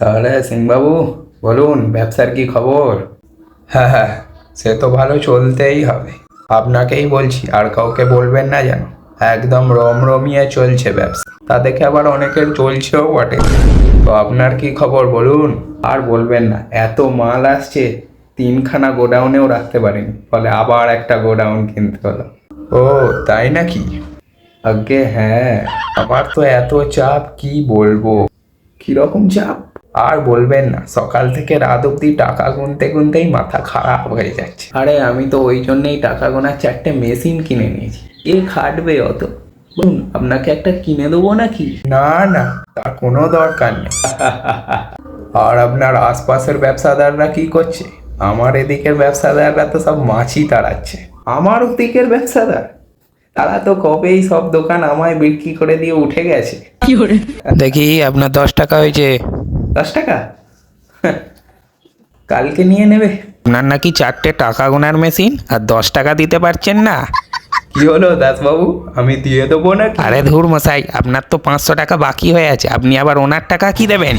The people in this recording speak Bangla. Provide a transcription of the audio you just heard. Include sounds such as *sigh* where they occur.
তাহলে সিংবাবু বলুন ব্যবসার কি খবর? হ্যাঁ হ্যাঁ সে তো ভালো চলতেই হবে। আপনাকেই বলছি আর কাউকে বলবেন না যেন। একদম রমরমিয়ে চলছে ব্যবসা। তা দেখে আবার অনেকের চলছেও বটে। তো আপনার কি খবর বলুন? আর বলবেন না এত মাল আসছে তিনখানা গোডাউনেও রাখতে পারিনি। ফলে আবার একটা গোডাউন কিনতে হলো। ও তাই নাকি? আগে হ্যাঁ। আমার তো এত চাপ কি বলব? কীরকম চাপ? আর বলবেন না সকাল থেকে রাত অব্দি টাকা গুনতে গুনতেই মাথা খারাপ হয়ে যাচ্ছে। আরে আমি তো ওই জন্যই টাকা গোনার চারটে মেশিন কিনে নিয়েছি। এ খাটবে অত। বলুন আপনাকে একটা কিনে দেবো নাকি? না না তার কোনো দরকার নেই। *laughs* আর আপনার আশপাশের ব্যবসাদাররা কি করছে? আমার এদিকের ব্যবসাদাররা তো সব মাছই তাড়াচ্ছে। আমার ওদিকের ব্যবসাদার। তারা তো কবেই সব দোকান আমায় বিক্রি করে দিয়ে উঠে গেছে। দেখি আপনার দশ টাকা হয়েছে দশ টাকা? কালকে নিয়ে নেবে। আপনার নাকি চারটে টাকা গোনার মেশিন আর দশ টাকা দিতে পারছেন না? কি হলো দাসবাবু? আমি দিয়ে দেবো না আরে ধুর মশাই আপনার তো পাঁচশো টাকা বাকি হয়ে আছে আপনি আবার ওনার টাকা কি দেবেন?